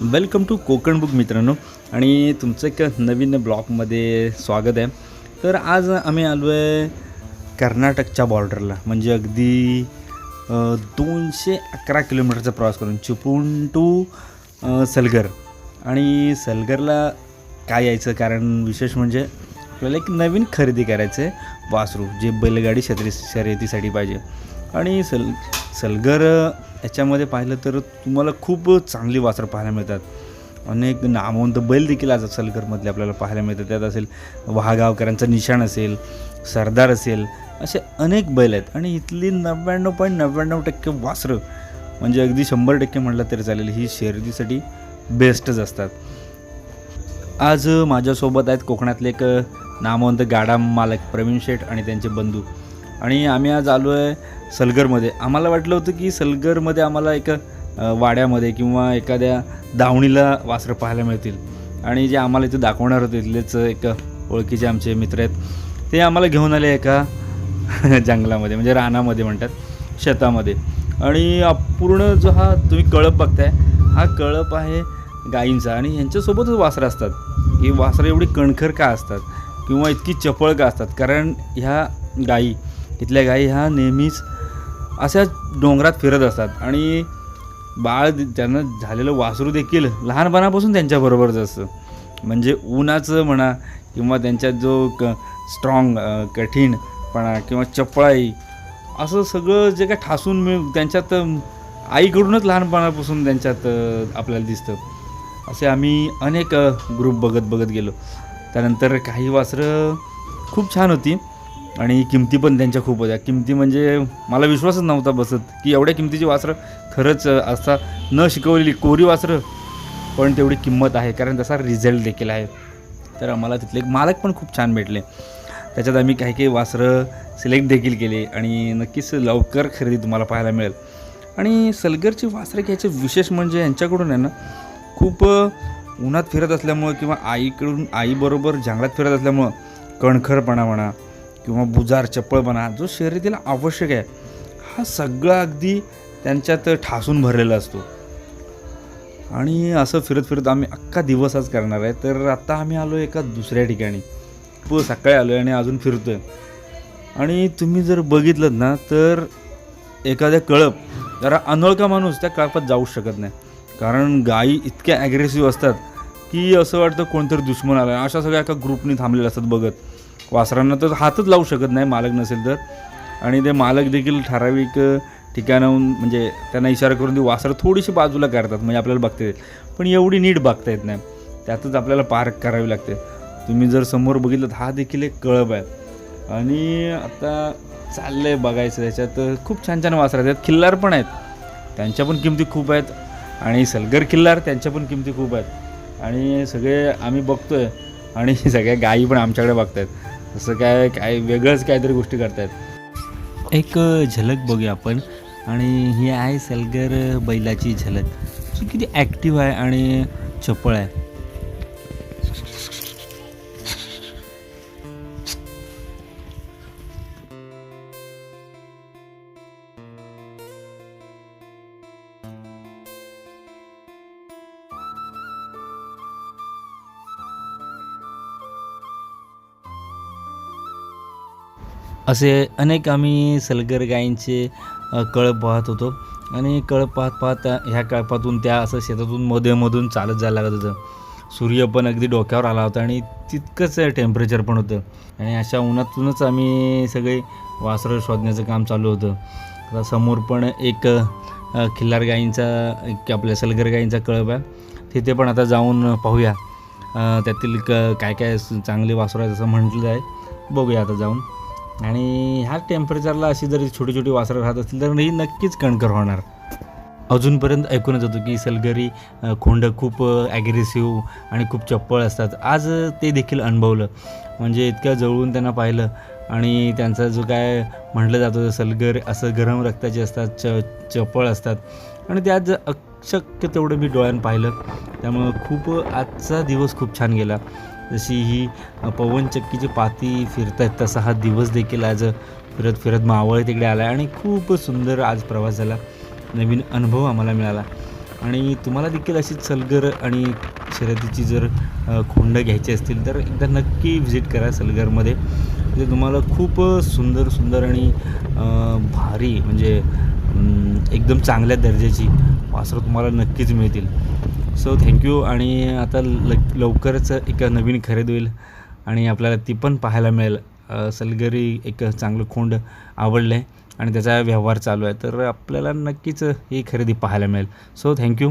Welcome to Konkan book मित्रांनो. आणि तुमचं एक नवीन ब्लॉगमध्ये स्वागत आहे. तर आज आम्ही आलो आहे कर्नाटकच्या बॉर्डरला म्हणजे अगदी दोनशे अकरा किलोमीटरचा प्रवास करून चिपळूण टू सलगर. आणि सलगरला काय यायचं? कारण विशेष म्हणजे आपल्याला एक नवीन खरेदी करायचं आहे वासरू जे बैलगाडी शर्यती शर्यतीसाठी पाहिजे. आणि सल सलगर याच्यामध्ये पाहिलं तर तुम्हाला खूप चांगली वासरं पाहायला मिळतात. अनेक नामवंत बैल देखील आज सलगरमधले आपल्याला पाहायला मिळतात. त्यात असेल वहागावकरांचा निशाण असेल सरदार असेल असे अनेक बैल आहेत. आणि इथली नव्याण्णव पॉईंट नव्याण्णव टक्के वासरं म्हणजे अगदी शंभर टक्के म्हटलं तरी चालेल ही शर्यतीसाठी बेस्टच असतात. आज माझ्यासोबत आहेत कोकणातले एक नामवंत गाडा मालक प्रवीण शेठ आणि त्यांचे बंधू. आणि आम्ही आज आलो आहे सलगरमध्ये. आम्हाला वाटलं होतं की सलगरमध्ये आम्हाला एक वाड्यामध्ये किंवा एखाद्या दावणीला वासरं पाहायला मिळतील. आणि जे आम्हाला इथे दाखवणार होते इथलेच एक ओळखीचे आमचे मित्र आहेत. ते आम्हाला घेऊन आले एका जंगलामध्ये म्हणजे रानामध्ये म्हणतात शेतामध्ये. आणि अपूर्ण पूर्ण जो हा तुम्ही कळप बघताय हा कळप आहे गायींचा. आणि ह्यांच्यासोबतच वासरं असतात. ही वासरं एवढी कणखर का असतात? किंवा इतकी चपळ का असतात? कारण ह्या गायी इथल्या गायी ह्या नेहमीच अशा डोंगरात फिरत असतात. आणि बाळ त्यांना झालेलं वासरू देखील लहानपणापासून त्यांच्याबरोबरच असतं. म्हणजे उन्हाचं म्हणा किंवा त्यांच्यात जो क स्ट्रॉंग कठीणपणा किंवा चपळाई असं सगळं जे काय ठासून मिळ त्यांच्यात आईकडूनच लहानपणापासून त्यांच्यात आपल्याला दिसतं. असे आम्ही अनेक ग्रुप बघत बघत गेलो. त्यानंतर काही वासरं खूप छान होती. आणि किमती पण त्यांच्या खूप होत्या. किमती म्हणजे मला विश्वासच नव्हता बसत की एवढ्या किमतीची वासरं खरंच असता न शिकवलेली कोरी वासरं पण तेवढी किंमत आहे. कारण तसा रिझल्ट देखील आहे. तर आम्हाला तिथले एक मालक पण खूप छान भेटले. त्याच्यात आम्ही काही काही वासरं सिलेक्ट देखील केले आणि नक्कीच लवकर खरेदी तुम्हाला पाहायला मिळेल. आणि सलगरची वासरं घ्यायचे विशेष म्हणजे यांच्याकडून आहे ना खूप उन्हात फिरत असल्यामुळं किंवा आईकडून आईबरोबर जंगलात फिरत असल्यामुळं कणखरपणा म्हणा किंवा बुजार चप्पळपणा जो शर्यतीला आवश्यक आहे हा सगळा अगदी त्यांच्यात ठासून भरलेला असतो. आणि असं फिरत फिरत आम्ही अख्खा दिवसच करणार आहे. तर आता आम्ही आलो एका दुसऱ्या ठिकाणी. प सकाळी आलो आहे आणि अजून फिरतो आहे आणि तुम्ही जर बघितलं ना तर एखाद्या कळप जरा अनोळखा माणूस त्या कळपात जाऊ शकत नाही. कारण गायी इतक्या ॲग्रेसिव्ह असतात की असं वाटतं कोणतरी दुश्मन आला आहे. अशा सगळ्या एका ग्रुपने थांबलेल्या असतात बघत. वासरांना तर हातच लावू शकत नाही मालक नसेल तर. आणि ते मालक देखील ठराविक ठिकाणाहून म्हणजे त्यांना इशारा करून ती वासरं थोडीशी बाजूला करतात म्हणजे आपल्याला बघता येईल. पण एवढी नीट बघता येत नाही. त्यातच आपल्याला पार्क करावी लागते. तुम्ही जर समोर बघितलं तर हा देखील एक कळब आहे. आणि आता चाललं आहे बघायचं त्याच्यात खूप छान छान वासरं आहेत. त्यात खिल्लार पण आहेत. त्यांच्या पण किमती खूप आहेत. आणि सलगर किल्लार त्यांच्या पण किमती खूप आहेत. आणि सगळे आम्ही बघतोय. आणि सगळ्या गायी पण आमच्याकडे बघतायत. असं काय काय वेगळंच काहीतरी गोष्टी करतायत. एक झलक बघूया आपण. आणि ही आहे सलगर बैलाची झलक. किती ॲक्टिव्ह आहे आणि चपळ आहे. असे अनेक आम्ही सलगर गायींचे कळप पाहत होतो. आणि कळप पाहत पाहत ह्या कळपातून त्या असं शेतातून मध्येमधून चालत जायला लागत होतं. सूर्य पण अगदी डोक्यावर आला होता आणि तितकंच टेम्परेचर पण होतं. आणि अशा उन्हातूनच आम्ही सगळे वासरं शोधण्याचं काम चालू होतं. आता समोर पण एक खिल्लार गायींचा एक आपल्या सलगर गायींचा कळप आहे. तिथे पण आता जाऊन पाहूया. त्यातील क काय काय चांगले वासरं आहेत असं म्हटलं आहे. बघूया आता जाऊन. आणि ह्या टेम्परेचरला अशी जरी छोटी छोटी वासरं राहत असतील तर ही नक्कीच कणकर होणार. अजूनपर्यंत ऐकूनच होतो की सलगरी खोंड खूप ॲग्रेसिव्ह आणि खूप चप्पळ असतात. आज ते देखील अनुभवलं. म्हणजे इतक्या जवळून त्यांना पाहिलं आणि त्यांचा जो काय म्हटलं जातं सलगर असं गरम रक्ताचे असतात च चपळ असतात. आणि ते आज अशक्य तेवढं मी डोळ्यानं पाहिलं. त्यामुळं खूप आजचा दिवस खूप छान गेला. जशी ही पवनचक्कीची पाती फिरत आहेत तसा हा दिवस देखील आज फिरत फिरत मावळ तिकडे आला आणि खूप सुंदर आज प्रवास झाला. नवीन अनुभव आम्हाला मिळाला. आणि तुम्हाला देखील अशी सलगर आणि शर्यतीची जर खोंड घ्यायची असतील तर एकदा नक्की व्हिजिट करा सलगरमध्ये. म्हणजे तुम्हाला खूप सुंदर सुंदर आणि भारी म्हणजे एकदम चांगल्या दर्जाची वासरं तुम्हाला नक्कीच मिळतील. सो थँक्यू आणि आता ल लवकरच एक नवीन खरेदी होईल. आणि आपल्याला ती पण पाहायला मिळेल. सलगरी एक चांगलं खोंड आवडलं आहे. आणि त्याचा व्यवहार चालू आहे. तर आपल्याला नक्कीच ही खरेदी पाहायला मिळेल. So thank you